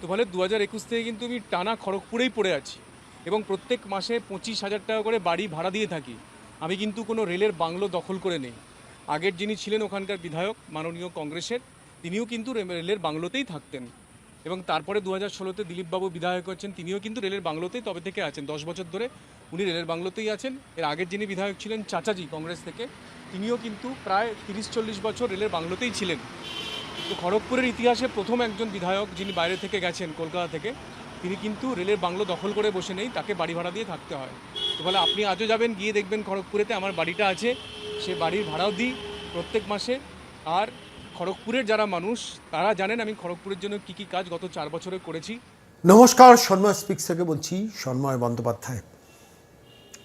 তো ফলে দু হাজার একুশ থেকে কিন্তু আমি টানা খড়গপুরেই পড়ে আছি এবং প্রত্যেক মাসে পঁচিশ হাজার টাকা করে বাড়ি ভাড়া দিয়ে থাকি। আমি কিন্তু কোনো রেলের বাংলো দখল করে নেই। আগের যিনি ছিলেন ওখানকার বিধায়ক, মাননীয় কংগ্রেসের, তিনিও কিন্তু রেলের বাংলোতেই থাকতেন। এবং তারপরে দু হাজার ষোলোতে দিলীপবাবু বিধায়ক হচ্ছেন, তিনিও কিন্তু রেলের বাংলোতেই তবে থেকে আছেন। দশ বছর ধরে উনি রেলের বাংলোতেই আছেন। এর আগের যিনি বিধায়ক ছিলেন চাচাজি কংগ্রেস থেকে, তিনিও কিন্তু প্রায় তিরিশ চল্লিশ বছর রেলের বাংলোতেই ছিলেন। খড়গপুরের ইতিহাসে প্রথম একজন বিধায়ক যিনি বাইরে থেকে গেছেন কলকাতা থেকে, তিনি কিন্তু রেলের বাংলো দখল করে বসে নেই, তাকে বাড়ি ভাড়া দিয়ে থাকতে হয়। তো ফলে আপনি আজও যাবেন, গিয়ে দেখবেন খড়গপুরেতে আমার বাড়িটা আছে, সে বাড়ির ভাড়াও দিই প্রত্যেক মাসে। আর খড়গপুরের যারা মানুষ, তারা জানেন আমি খড়গপুরের জন্য কী কী কাজ গত চার বছরে করেছি। নমস্কার, সন্ময় স্পিক্স থেকে বলছি সন্ময় বন্দ্যোপাধ্যায়।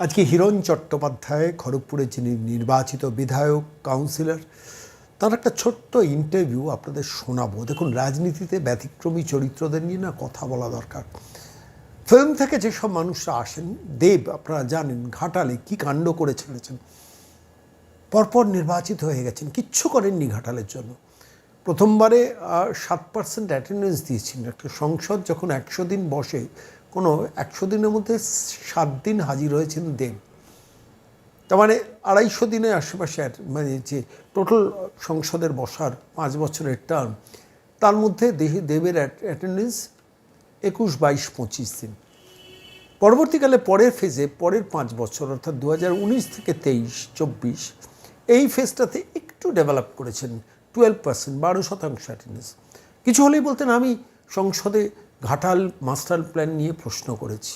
আজকে হিরণ চট্টোপাধ্যায়, খড়গপুরের যিনি নির্বাচিত বিধায়ক, কাউন্সিলর তার একটা ছোট্ট ইন্টারভিউ আপনাদের শোনাবো। দেখুন, রাজনীতিতে ব্যতিক্রমী চরিত্রদের নিয়ে না কথা বলা দরকার। ফিল্ম থেকে যেসব মানুষরা আসেন, দেব, আপনারা জানেন, ঘাটালে কি কাণ্ড করে ছেড়েছেন। পরপর নির্বাচিত হয়ে গেছেন, কিচ্ছু করেননি ঘাটালের জন্য। প্রথমবারে সাত পার্সেন্ট অ্যাটেন্ডেন্স দিয়েছিলেন একটা সংসদ যখন একশো দিন বসে, কোনো একশো দিনের মধ্যে সাত দিন হাজির হয়েছেন দেব। তার মানে আড়াইশো দিনের আশেপাশে মানে যে টোটাল সংসদের বসার পাঁচ বছরের টার্ম তার মধ্যে দেহে, দেবের অ্যাটেন্ডেন্স একুশ, বাইশ, পঁচিশ দিন। পরবর্তীকালে পরের ফেজে পরের পাঁচ বছর, অর্থাৎ দু হাজার উনিশ থেকে তেইশ, চব্বিশ, এই ফেজটাতে একটু ডেভেলপ করেছেন টুয়েলভ পার্সেন্ট বারো শতাংশ অ্যাটেন্ডেন্স কিছু হলেই বলতেন, আমি সংসদে ঘাটাল মাস্টার প্ল্যান নিয়ে প্রশ্ন করেছি।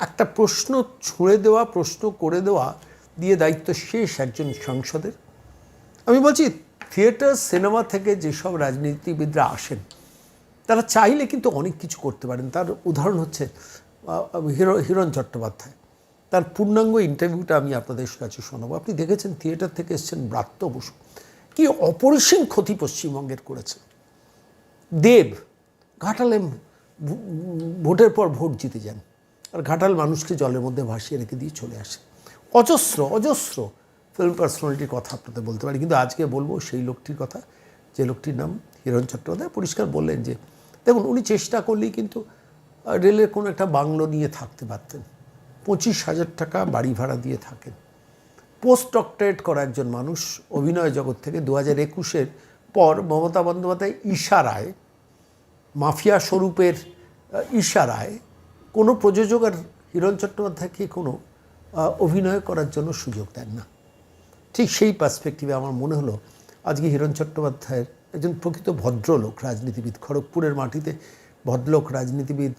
একটা প্রশ্ন ছুঁড়ে দেওয়া, প্রশ্ন করে দেওয়া দিয়ে দায়িত্ব শেষ একজন সংসদের। আমি বলছি থিয়েটার সিনেমা থেকে যেসব রাজনীতিবিদরা আসেন, তারা চাইলে কিন্তু অনেক কিছু করতে পারেন। তার উদাহরণ হচ্ছে হিরো হিরণ চট্টোপাধ্যায়। তার পূর্ণাঙ্গ ইন্টারভিউটা আমি আপনাদের কাছে শোনাবো। আপনি দেখেছেন থিয়েটার থেকে এসছেন ব্রাত্য বসু। কি অপরিসীম ক্ষতি পশ্চিমবঙ্গের করেছে। দেব, ঘাটালে ভো- ভোটের পর ভোট জিতে যান। আর ঘাটাল মানুষকে জলের মধ্যে ভাসিয়ে রেখে দিয়ে চলে আসে। অজস্র অজস্র ফিল্ম পার্সোনালিটির কথা আপনাদের বলতে পারি। কিন্তু আজকে বলব সেই লোকটির কথা, যে লোকটির নাম হিরণ চট্টোপাধ্যায়। পরিষ্কার বললেন যে, দেখুন, উনি চেষ্টা করলেই কিন্তু রেলের কোনো একটা বাংলো নিয়ে থাকতে পারতেন। পঁচিশ হাজার টাকা বাড়ি ভাড়া দিয়ে থাকেন। পোস্ট ডক্টরেট করা একজন মানুষ অভিনয় জগৎ থেকে দু হাজার একুশের পর মমতা বন্দ্যোপাধ্যায় ইশারায়, মাফিয়া স্বরূপের ইশারায় কোনো প্রযোজক আর হিরণ চট্টোপাধ্যায়কে কোনো অভিনয় করার জন্য সুযোগ দেন না। ঠিক সেই পার্সপেক্টিভে আমার মনে হলো, আজকে হিরণ চট্টোপাধ্যায়ের একজন প্রকৃত ভদ্রলোক, রাজনীতিবিদ, খড়গপুরের মাটিতে ভদ্রলোক, রাজনীতিবিদ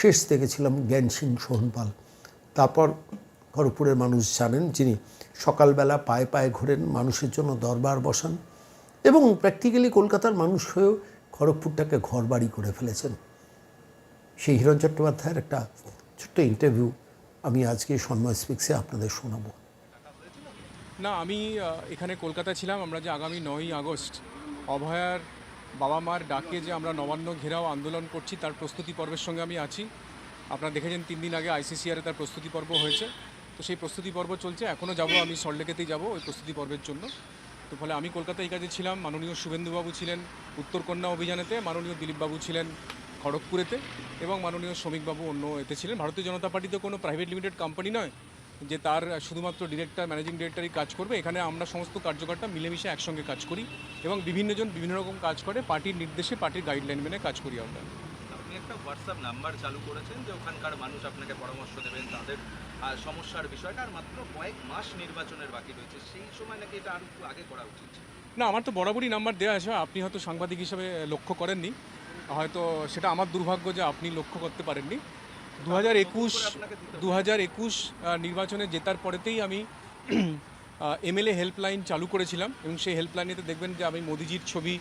শেষ দেখেছিলাম জ্ঞান সিং সোহনপাল তারপর খড়গপুরের মানুষ জানেন যিনি সকালবেলা পায়ে পায়ে ঘোরেন, মানুষের জন্য দরবার বসান এবং প্র্যাকটিক্যালি কলকাতার মানুষ হয়েও খড়গপুরটাকে ঘর বাড়ি করে ফেলেছেন। সেই হিরণ চট্টোপাধ্যায়ের একটা ছোট্ট ইন্টারভিউ আমি আজকে সন্ময় স্পিক্সে আপনাদের শোনাবো। না, আমি এখানে কলকাতা ছিলাম, আমরা যে আগামী নয়ই আগস্ট, অভয়ার বাবা মার ডাকে যে আমরা নবান্ন ঘেরাও আন্দোলন করছি, তার প্রস্তুতি পর্বের সঙ্গে আমি আছি। আপনারা দেখেছেন তিন দিন আগে আইসিসিআরে তার প্রস্তুতি পর্ব হয়েছে। তো সেই প্রস্তুতি পর্ব চলছে, এখনও যাব আমি সল্টলেকেতেই যাব ওই প্রস্তুতি পর্বের জন্য। তো ফলে আমি কলকাতায় এই কাজে ছিলাম, মাননীয় শুভেন্দুবাবু ছিলেন উত্তরকন্যা অভিযানেতে, মাননীয় দিলীপবাবু ছিলেন খড়গপুরেতে এবং মাননীয় শ্রমিকবাবু অন্য এতে ছিলেন। ভারতীয় জনতা পার্টি তো কোনো প্রাইভেট লিমিটেড কোম্পানি নয় যে তার শুধুমাত্র ডিরেক্টর ম্যানেজিং ডিরেক্টরই কাজ করবে এখানে আমরা সমস্ত কার্যকর্তা মিলেমিশে একসঙ্গে কাজ করি এবং বিভিন্নজন বিভিন্ন রকম কাজ করে পার্টির নির্দেশে পার্টির গাইডলাইন মেনে কাজ করি আমরা। আপনি একটা হোয়াটসঅ্যাপ নাম্বার চালু করেছেন যে ওখানকার মানুষ আপনাকে পরামর্শ দেবেন তাদের সমস্যার বিষয়টা আর মাত্র কয়েক মাস নির্বাচনের বাকি রয়েছে সেই সময় নাকি এটা আরও একটু আগে করা উচিত না আমার তো বরাবরই নাম্বার দেওয়া আছে আপনি হয়তো সাংবাদিক হিসেবে লক্ষ্য করেননি। হয়তো সেটা আমার দুর্ভাগ্য যে আপনি লক্ষ্য করতে পারেননি। দু হাজার একুশ দু হাজার একুশ নির্বাচনে জেতার পরেতেই আমি এমএলএ হেল্পলাইন চালু করেছিলাম এবং সেই হেল্পলাইনেতে দেখবেন যে আমি মোদিজির ছবি,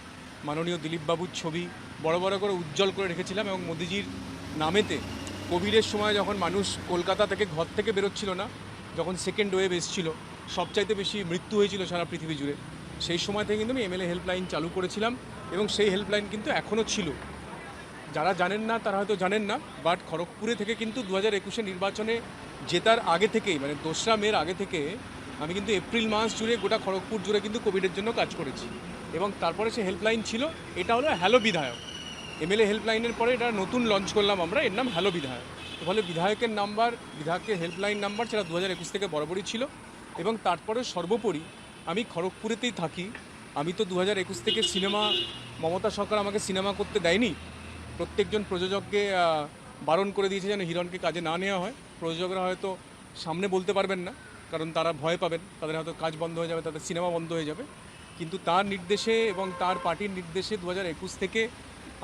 মাননীয় দিলীপবাবুর ছবি বড় বড় করে উজ্জ্বল করে রেখেছিলাম এবং মোদিজির নামেতে কোভিডের সময় যখন মানুষ কলকাতা থেকে ঘর থেকে বেরোচ্ছিল না, যখন সেকেন্ড ওয়েভ এসেছিল, সবচাইতে বেশি মৃত্যু হয়েছিল সারা পৃথিবী জুড়ে। সেই সময় থেকে কিন্তু আমি এমএলএ হেল্পলাইন চালু করেছিলাম এবং সেই হেল্পলাইন কিন্তু এখনও ছিল। যারা জানেন না, তারা হয়তো জানেন না বাট খড়গপুরে থেকে কিন্তু দু হাজার একুশে নির্বাচনে জেতার আগে থেকেই মানে দোসরা মের আগে থেকে আমি কিন্তু এপ্রিল মাস জুড়ে গোটা খড়গপুর জুড়ে কিন্তু কোভিডের জন্য কাজ করেছি। এবং তারপরে সে হেল্পলাইন ছিল, এটা হলো হ্যালো বিধায়ক। এমএলএ হেল্পলাইনের পরে এটা নতুন লঞ্চ করলাম আমরা, এর নাম হ্যালো বিধায়ক। ফলে বিধায়কের নাম্বার, বিধায়কের হেল্পলাইন নাম্বার সেটা দু হাজার একুশ থেকে বরাবরই ছিল। এবং তারপরে সর্বোপরি আমি খড়গপুরেতেই থাকি। আমি তো দু হাজার একুশ থেকে সিনেমা, মমতা সরকার আমাকে সিনেমা করতে দেয়নি প্রত্যেকজন প্রযোজককে বারণ করে দিয়েছে যেন হিরণকে কাজে না নেওয়া হয়। প্রযোজকরা হয়তো সামনে বলতে পারবেন না, কারণ তারা ভয় পাবেন। তাদের হয়তো কাজ বন্ধ হয়ে যাবে, তাদের সিনেমা বন্ধ হয়ে যাবে। কিন্তু তার নির্দেশে এবং তার পার্টির নির্দেশে দু হাজার একুশ থেকে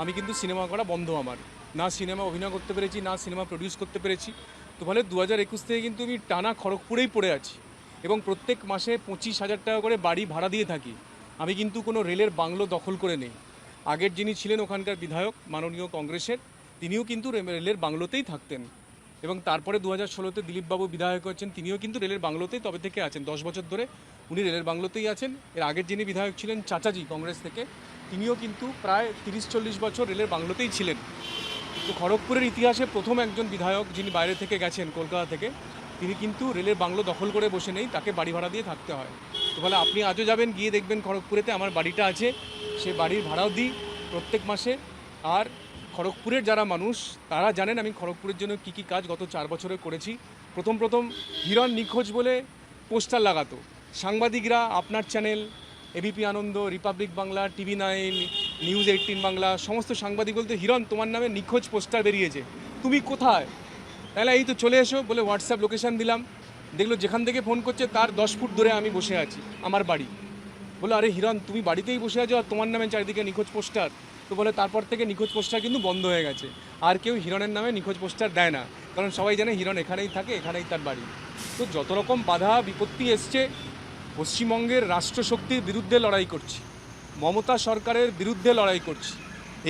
আমি কিন্তু সিনেমা করা বন্ধ আমার। না সিনেমা অভিনয় করতে পেরেছি, না সিনেমা প্রডিউস করতে পেরেছি। তো ফলে দু হাজার একুশ থেকে কিন্তু আমি টানা খড়গপুরেই পড়ে আছি এবং প্রত্যেক মাসে পঁচিশ হাজার টাকা করে বাড়ি ভাড়া দিয়ে থাকি। আমি কিন্তু কোনো রেলের বাংলো দখল করে নেই। আগের যিনি ছিলেন ওখানকার বিধায়ক, মাননীয় কংগ্রেসের, তিনিও কিন্তু রেলের বাংলোতেই থাকতেন। এবং তারপরে দু হাজার ষোলোতে দিলীপবাবু বিধায়ক হয়েছেন, তিনিও কিন্তু রেলের বাংলোতেই তবে থেকে আছেন। দশ বছর ধরে উনি রেলের বাংলোতেই আছেন। এর আগের যিনি বিধায়ক ছিলেন চাচাজি কংগ্রেস থেকে, তিনিও কিন্তু প্রায় তিরিশ চল্লিশ বছর রেলের বাংলোতেই ছিলেন। তো খড়গপুরের ইতিহাসে প্রথম একজন বিধায়ক যিনি বাইরে থেকে গেছেন, কলকাতা থেকে তিনি কিন্তু রেলের বাংলো দখল করে বসে নেই, তাকে বাড়ি ভাড়া দিয়ে থাকতে হয়। তো বলে, আপনি আজও যাবেন, গিয়ে দেখবেন খড়গপুরেতে আমার বাড়িটা আছে। সে বাড়ির ভাড়াও দিই প্রত্যেক মাসে। আর খড়গপুরের যারা মানুষ, তারা জানেন আমি খড়গপুরের জন্য কী কী কাজ গত চার বছরে করেছি। প্রথম প্রথম হিরণ নিখোঁজ বলে পোস্টার লাগাতো। সাংবাদিকরা, আপনার channel ABP Ananda, Republic Bangla, TV nine, News eighteen Bangla, সমস্ত সাংবাদিক বলতে, হিরণ, তোমার নামে নিখোঁজ পোস্টার বেরিয়েছে। তুমি কোথায়? তাহলে এই তো চলে এসো বলে হোয়াটসঅ্যাপ লোকেশান দিলাম। দেখল যেখান থেকে ফোন করছে তার দশ ফুট দূরে আমি বসে আছি, আমার বাড়ি। বলে আরে হিরণ, তুমি বাড়িতেই বসে আছো আর তোমার নামে চারিদিকে নিখোঁজ পোস্টার? তো বলে, তারপর থেকে নিখোঁজ পোস্টার কিন্তু বন্ধ হয়ে গেছে। আর কেউ হিরণের নামে নিখোঁজ পোস্টার দেয় না। কারণ সবাই জানে হিরণ এখানেই থাকে, এখানেই তার বাড়ি। তো যত রকম বাধা, বিপত্তি এসছে, পশ্চিমবঙ্গের রাষ্ট্রশক্তির বিরুদ্ধে লড়াই করছি। মমতা সরকারের বিরুদ্ধে লড়াই করছি।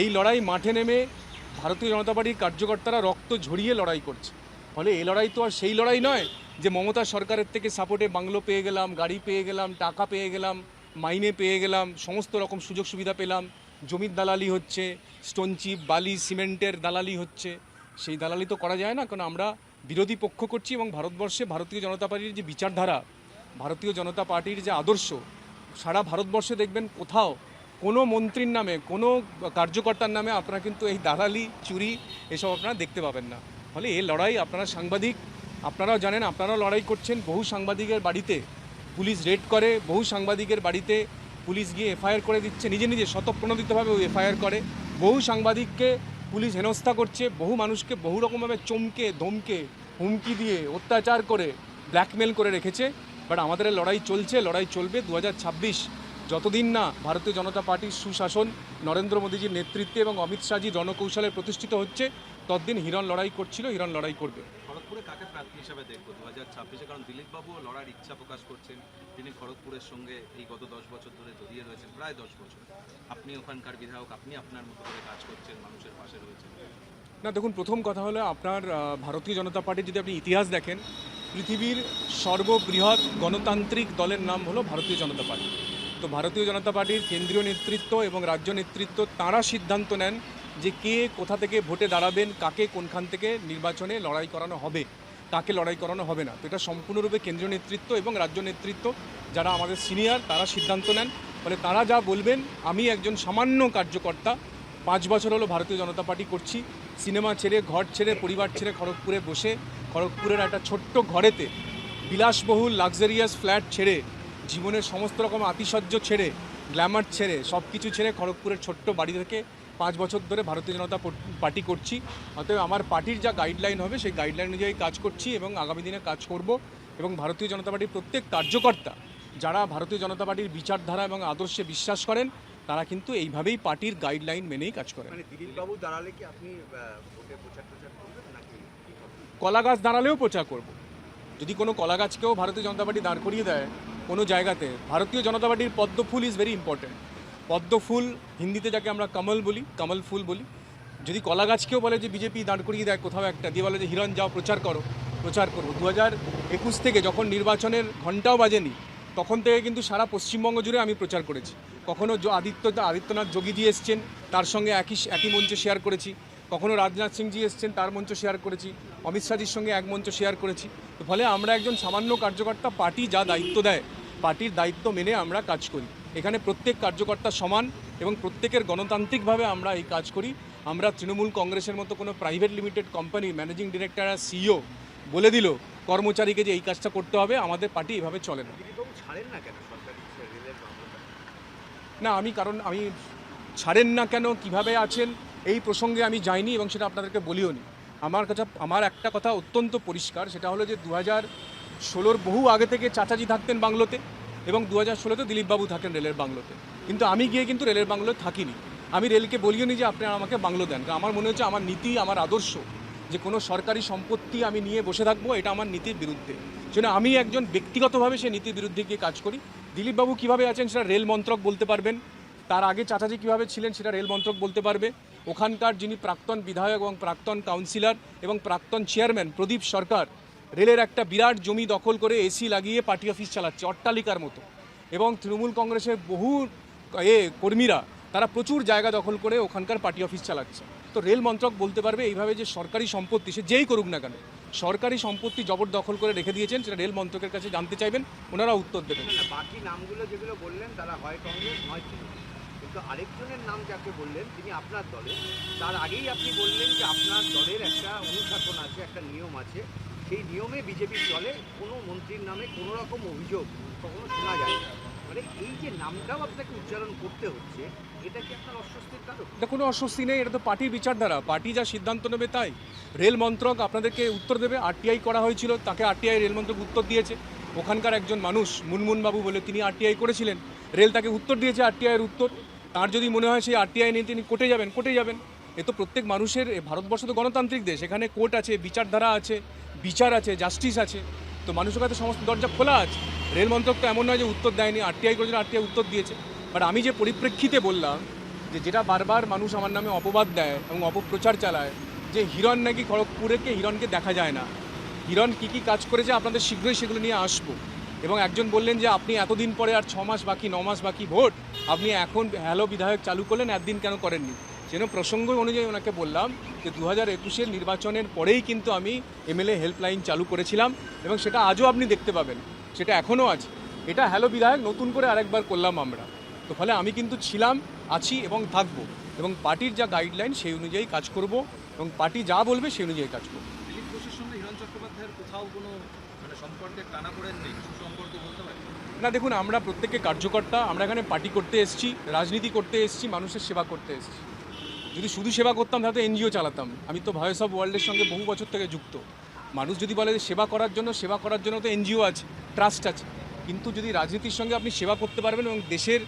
এই লড়াই মাঠে নেমে ভারতীয় জনতা পার্টির কার্যকর্তারা রক্ত ঝরিয়ে লড়াই করছে। ফলে এই লড়াই তো আর সেই লড়াই নয় যে মমতা সরকারের থেকে সাপোর্টে বাংলো পেয়ে গেলাম, গাড়ি পেয়ে গেলাম, টাকা পেয়ে গেলাম, মাইনে পেয়ে গেলাম, সমস্ত রকম সুযোগ সুবিধা পেলাম। জমির দালালি হচ্ছে, স্টোন চিপ, বালি, সিমেন্টের দালালি হচ্ছে। সেই দালালি তো করা যায় না, কারণ আমরা বিরোধী পক্ষ করছি এবং ভারতবর্ষে ভারতীয় জনতা পার্টির যে বিচারধারা, ভারতীয় জনতা পার্টির যে আদর্শ, সারা ভারতবর্ষে দেখবেন কোথাও কোনো মন্ত্রীর নামে, কোনো কার্যকর্তার নামে আপনারা কিন্তু এই দালালি, চুরি এসব আপনারা দেখতে পাবেন না। ফলে এই লড়াই আপনারা সাংবাদিক, আপনারাও জানেন, আপনারাও লড়াই করছেন। বহু সাংবাদিকের বাড়িতে পুলিশ রেড করে, বহু সাংবাদিকের বাড়িতে পুলিশ গিয়ে এফআইআর করে দিচ্ছে। নিজে নিজে স্বতঃপ্রণোদিতভাবে ওই এফআইআর করে। বহু সাংবাদিককে পুলিশ হেনস্থা করছে। বহু মানুষকে বহু রকমভাবে চমকে, ধমকে, হুমকি দিয়ে, অত্যাচার করে ব্ল্যাকমেল করে রেখেছে। বাট আমাদের লড়াই চলছে, লড়াই চলবে। দু হাজার ছাব্বিশ যতদিন না ভারতীয় জনতা পার্টির সুশাসন নরেন্দ্র মোদীজির নেতৃত্বে এবং অমিত শাহজি রণকৌশলে প্রতিষ্ঠিত হচ্ছে ততদিন হিরণ লড়াই করছিল হিরণ লড়াই করবে। খড়গপুরে কাকে প্রার্থী হিসাবে দেখব? দু হাজার ছাব্বিশে কারণ দিলীপবাবুও লড়ার ইচ্ছা প্রকাশ করছেন। তিনি খড়গপুরের সঙ্গে এই গত দশ বছর ধরে জড়িয়ে রয়েছেন প্রায় দশ বছর। আপনি ওখানকার বিধায়ক আপনি আপনার মতো করে কাজ করছেন মানুষের পাশে রয়েছেন। না দেখুন প্রথম কথা হলো আপনার ভারতীয় জনতা পার্টির যদি আপনি ইতিহাস দেখেন পৃথিবীর সর্ববৃহৎ গণতান্ত্রিক দলের নাম হলো ভারতীয় জনতা পার্টি। তো ভারতীয় জনতা পার্টির কেন্দ্রীয় নেতৃত্ব এবং রাজ্য নেতৃত্ব, তারা সিদ্ধান্ত নেন যে কে কোথা থেকে ভোটে দাঁড়াবেন, কাকে কোনখান থেকে নির্বাচনে লড়াই করানো হবে, কাকে লড়াই করানো হবে না। তো এটা সম্পূর্ণরূপে কেন্দ্রীয় নেতৃত্ব এবং রাজ্য নেতৃত্ব, যারা আমাদের সিনিয়র, তারা সিদ্ধান্ত নেন। ফলে তারা যা বলবেন, আমি একজন সামান্য কার্যকর্তা, পাঁচ বছর হলো ভারতীয় জনতা পার্টি করছি, সিনেমা ছেড়ে, ঘর ছেড়ে, পরিবার ছেড়ে খড়গপুরে বসে, খড়গপুরের একটা ছোট্ট ঘরেতে বিলাসবহুল, লাক্সারিয়াস ফ্ল্যাট ছেড়ে জীবনের সমস্ত রকম আতিশয্য ছেড়ে গ্ল্যামার ছেড়ে সব কিছু ছেড়ে খড়গপুরের ছোট্ট বাড়ি থেকে পাঁচ বছর ধরে ভারতীয় জনতা পার্টি করছি। অতএব আমার পার্টির যা গাইডলাইন হবে সেই গাইডলাইন অনুযায়ী কাজ করছি এবং আগামী দিনে কাজ করব এবং ভারতীয় জনতা পার্টির প্রত্যেক কার্যকর্তা যারা ভারতীয় জনতা পার্টির বিচারধারা এবং আদর্শে বিশ্বাস করেন তারা কিন্তু এইভাবেই পার্টির গাইডলাইন মেনেই কাজ করেন। মানে দাঁড়ালে কি আপনি? কলা গাছ দাঁড়ালেও প্রচার করব। যদি কোনো কলা গাছকেও ভারতীয় জনতা পার্টি দাঁড় করিয়ে দেয় কোনো জায়গাতে ভারতীয় জনতা পার্টির পদ্ম ফুল ইজ ভেরি ইম্পর্টেন্ট পদ্ম ফুল হিন্দিতে যাকে আমরা কমল বলি, কমল ফুল বলি। যদি কলা গাছকেও বলে যে বিজেপি দাঁড় করিয়ে দেয়, কোথাও একটা, দিয়ে বলে যে হিরণ যাও, প্রচার করো, প্রচার করব দু হাজার একুশ থেকে যখন নির্বাচনের ঘন্টাও বাজেনি, তখন থেকে কিন্তু সারা পশ্চিমবঙ্গ জুড়ে আমি প্রচার করেছি। কখনও আদিত্য, আদিত্যনাথ যোগীজি এসছেন, তার সঙ্গে একই একই মঞ্চে শেয়ার করেছি। কখনো রাজনাথ সিংজি এসছেন তার মঞ্চ শেয়ার করেছি অমিত শাহজির সঙ্গে এক মঞ্চ শেয়ার করেছি। তো ফলে আমরা একজন সামান্য কার্যকর্তা পার্টি যা দায়িত্ব দেয় পার্টির দায়িত্ব মেনে আমরা কাজ করি। এখানে প্রত্যেক কার্যকর্তা সমান এবং প্রত্যেকের গণতান্ত্রিকভাবে আমরা এই কাজ করি। আমরা তৃণমূল কংগ্রেসের মতো কোনো private limited company managing director আর সিইও বলে দিল কর্মচারীকে যে এই কাজটা করতে হবে আমাদের পার্টি এভাবে চলে না। না আমি কারণ আমি ছাড়েন না কেন কীভাবে আছেন এই প্রসঙ্গে আমি যাইনি এবং সেটা আপনাদেরকে বলিও নি। আমার কাছে, আমার একটা কথা অত্যন্ত পরিষ্কার, সেটা হলো যে দু হাজার ষোলোর বহু আগে থেকে চাচাজি থাকতেন বাংলোতে এবং দু হাজার ষোলোতে দিলীপবাবু থাকেন রেলের বাংলোতে। কিন্তু আমি গিয়ে কিন্তু রেলের বাংলোতে থাকিনি। আমি রেলকে বলিও নি যে আপনারা আমাকে বাংলো দেন। আমার মনে হচ্ছে আমার নীতি, আমার আদর্শ যে কোনো সরকারি সম্পত্তি আমি নিয়ে বসে থাকব, এটা আমার নীতির বিরুদ্ধে। সেজন্য আমি একজন ব্যক্তিগতভাবে সেই নীতির বিরুদ্ধে গিয়ে কাজ করি। দিলীপবাবু কীভাবে আছেন সেটা রেল মন্ত্রক বলতে পারবেন। তার আগে চাচাজি কীভাবে ছিলেন সেটা রেল মন্ত্রক বলতে পারবে। ওখানকার যিনি প্রাক্তন বিধায়ক এবং প্রাক্তন কাউন্সিলর এবং প্রাক্তন চেয়ারম্যান প্রদীপ সরকার, রেলের একটা বিরাট জমি দখল করে এসি লাগিয়ে পার্টি অফিস চালাচ্ছে, অট্টালিকার মতো। এবং তৃণমূল কংগ্রেসের বহু, এ, কর্মীরা, তারা প্রচুর জায়গা দখল করে ওখানকার পার্টি অফিস চালাচ্ছে। তো রেল মন্ত্রক বলতে পারবে এইভাবে যে সরকারি সম্পত্তি, সে যেই করুক না কেন, সরকারি সম্পত্তি জবরদখল করে রেখে দিয়েছেন, সেটা রেল মন্ত্রকের কাছে জানতে চাইবেন, ওনারা উত্তর দেবেন। বাকি নামগুলো যেগুলো বললেন, তারা হয় কংগ্রেস তৃণমূল। কিন্তু আরেকজনের নাম যাকে বললেন, তিনি আপনার দলে। তার আগেই আপনি বললেন যে আপনার দলের একটা অনুশাসন আছে, একটা নিয়ম আছে। সেই নিয়মে বিজেপির দলে কোনো মন্ত্রীর নামে কোনো রকম অভিযোগ কখনো শোনা যায় না। মানে এই যে নামটাও আপনাকে উচ্চারণ করতে হচ্ছে, এটা কি আপনার অস্বস্তির কারণ? এটা কোনো অস্বস্তি নেই, এটা তো পার্টির বিচারধারা। পার্টি যা সিদ্ধান্ত নেবে তাই। রেল মন্ত্রক আপনাদেরকে উত্তর দেবে, আরটিআই করা হয়েছিল, তাকে আরটিআই রেল মন্ত্রক উত্তর দিয়েছে। ওখানকার একজন মানুষ মুনমুন বাবু বলে তিনি আরটিআই করেছিলেন। রেল তাকে উত্তর দিয়েছে আরটিআইয়ের উত্তর। তার যদি মনে হয় সেই আরটিআই নিয়ে তিনি কোর্টে যাবেন কোর্টে যাবেন। এ তো প্রত্যেক মানুষের ভারতবর্ষ তো গণতান্ত্রিক দেশ, এখানে কোর্ট আছে, বিচারধারা আছে, বিচার আছে, জাস্টিস আছে। তো মানুষের কাছে সমস্ত দরজা খোলা আছে। রেল মন্ত্রক তো এমন নয় যে উত্তর দেয়নি আরটিআই করেছিল আরটিআই উত্তর দিয়েছে। বাট আমি যে পরিপ্রেক্ষিতে বললাম যে যেটা বারবার মানুষ আমার নামে অপবাদ দেয় এবং অপপ্রচার চালায়, যে হিরণ নাকি খড়গপুরেকে হিরণকে দেখা যায় না। হিরণ কী কী কাজ করেছে আপনাদের শীঘ্রই সেগুলো নিয়ে আসব। এবং একজন বললেন যে আপনি এতদিন পরে আর ছ মাস বাকি ন মাস বাকি ভোট, আপনি এখন হ্যালো বিধায়ক চালু করলেন, একদিন কেন করেননি? যেন প্রসঙ্গ অনুযায়ী ওনাকে বললাম যে দু হাজার একুশের নির্বাচনের পরেই কিন্তু আমি এমএলএ হেল্পলাইন চালু করেছিলাম এবং সেটা আজও আপনি দেখতে পাবেন, সেটা এখনও আছে। এটা হ্যালো বিধায়ক নতুন করে আরেকবার করলাম আমরা। তো ফলে আমি কিন্তু ছিলাম, আছি এবং থাকব এবং পার্টির যা গাইডলাইন সেই অনুযায়ী কাজ করব এবং পার্টি যা বলবে সেই অনুযায়ী কাজ করব। দিলীপ ঘোষের সঙ্গে হিরণ চট্টোপাধ্যায়ের কোথাও কোনো না, দেখুন, আমরা প্রত্যেকে কার্যকর্তা, আমরা এখানে পার্টি করতে এসেছি, রাজনীতি করতে এসেছি, মানুষের সেবা করতে এসেছি। যদি শুধু সেবা করতাম, তাহলে এনজিও চালাতাম। আমি তো ভয়েস অফ ওয়ার্ল্ডের সঙ্গে বহু বছর থেকে যুক্ত। মানুষ যদি বলে যে সেবা করার জন্য, সেবা করার জন্য তো এনজিও আছে, ট্রাস্ট আছে। কিন্তু যদি রাজনীতির সঙ্গে আপনি সেবা করতে পারবেন এবং দেশের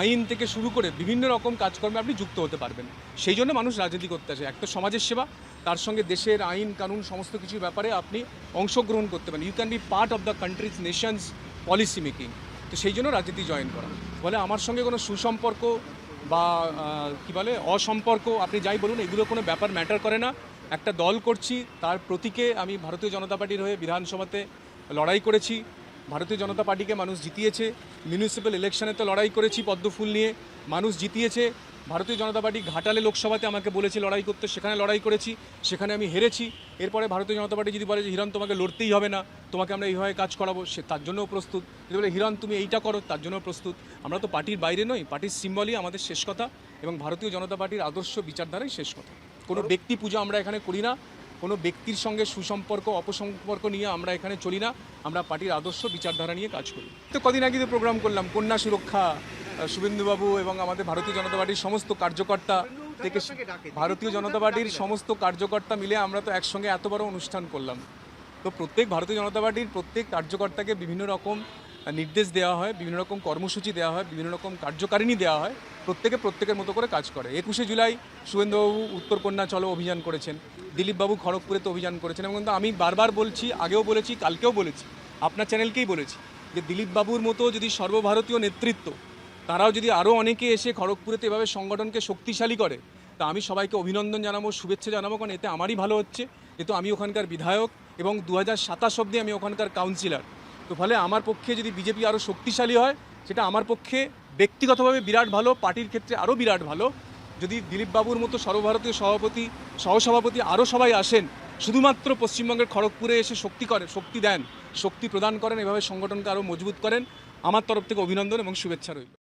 আইন থেকে শুরু করে বিভিন্ন রকম কাজকর্মে আপনি যুক্ত হতে পারবেন, সেই জন্য মানুষ রাজনীতি করতে আসে। এক তো সমাজের সেবা তার সঙ্গে দেশের আইন, কানুন, সমস্ত কিছুর ব্যাপারে আপনি অংশগ্রহণ করতে পারেন। You can be part of the countries nations policy making তো সেই জন্য রাজনীতি জয়েন করা। ফলে আমার সঙ্গে কোনো সুসম্পর্ক বা কি বলে, অসম্পর্ক, আপনি যাই বলুন, এগুলো কোনো ব্যাপার ম্যাটার করে না। একটা দল করছি, তার প্রতীকে আমি ভারতীয় জনতা পার্টির হয়ে বিধানসভাতে লড়াই করেছি। ভারতীয় জনতা পার্টিকে মানুষ জিতিয়েছে। মিউনিসিপ্যাল ইলেকশনে তো লড়াই করেছি পদ্মফুল নিয়ে। মানুষ জিতিয়েছে। ভারতীয় জনতা পার্টি ঘাটালে লোকসভাতে আমাকে বলেছে, লড়াই করতে সেখানে লড়াই করেছি, সেখানে আমি হেরেছি। এরপরে ভারতীয় জনতা পার্টি যদি বলে যে, হিরণ, তোমাকে লড়তেই হবে না, তোমাকে আমরা এইভাবে কাজ করাবো, সে তার জন্যও প্রস্তুত। যদি বলে, হিরণ, তুমি এইটা করো, তার জন্য প্রস্তুত। আমরা তো পার্টির বাইরে নই, পার্টির সিম্বলই আমাদের শেষ কথা এবং ভারতীয় জনতা পার্টির আদর্শ বিচারধারাই শেষ কথা। কোনো ব্যক্তি পূজা আমরা এখানে করি না, কোনো ব্যক্তির সঙ্গে সুসম্পর্ক, অপসম্পর্ক নিয়ে আমরা এখানে চলি না। আমরা পার্টির আদর্শ বিচারধারা নিয়ে কাজ করি। তো কদিন আগে তো প্রোগ্রাম করলাম, কন্যা সুরক্ষা শুভেন্দুবাবু এবং আমাদের ভারতীয় জনতা পার্টির সমস্ত কার্যকর্তা থেকে ভারতীয় জনতা পার্টির সমস্ত কার্যকর্তা মিলে আমরা তো একসঙ্গে এত বড় অনুষ্ঠান করলাম। তো প্রত্যেক ভারতীয় জনতা পার্টির প্রত্যেক কার্যকর্তাকে বিভিন্ন রকম নির্দেশ দেওয়া হয় বিভিন্ন রকম কর্মসূচি দেওয়া হয় বিভিন্ন রকম কার্যকারিণী দেওয়া হয় প্রত্যেকে প্রত্যেকের মতো করে কাজ করে। একুশে জুলাই শুভেন্দুবাবু উত্তরকন্যা চলো অভিযান করেছেন দিলীপবাবু খড়গপুরে তো অভিযান করেছেন এবং কিন্তু আমি বারবার বলছি আগেও বলেছি কালকেও বলেছি আপনার চ্যানেলকেই বলেছি যে দিলীপবাবুর মতো যদি সর্বভারতীয় নেতৃত্ব তারাও যদি আরও অনেকে এসে খড়গপুরেতে এভাবে সংগঠনকে শক্তিশালী করে, তা আমি সবাইকে অভিনন্দন জানাব, শুভেচ্ছা জানাব, কারণ এতে আমারই ভালো হচ্ছে। যেহেতু আমি ওখানকার বিধায়ক এবং দু হাজার সাতাশ আমি ওখানকার কাউন্সিলর তো ফলে আমার পক্ষে যদি বিজেপি আরও শক্তিশালী হয়, সেটা আমার পক্ষে ব্যক্তিগতভাবে বিরাট ভালো, পার্টির ক্ষেত্রে আরও বিরাট ভালো। যদি দিলীপবাবুর মতো সর্বভারতীয় সভাপতি, সহসভাপতি আরও সবাই আসেন, শুধুমাত্র পশ্চিমবঙ্গের খড়গপুরে এসে শক্তি করে, শক্তি দেন, শক্তি প্রদান করেন, এভাবে সংগঠনকে আরও মজবুত করেন, আমার তরফ থেকে অভিনন্দন এবং শুভেচ্ছা রইল।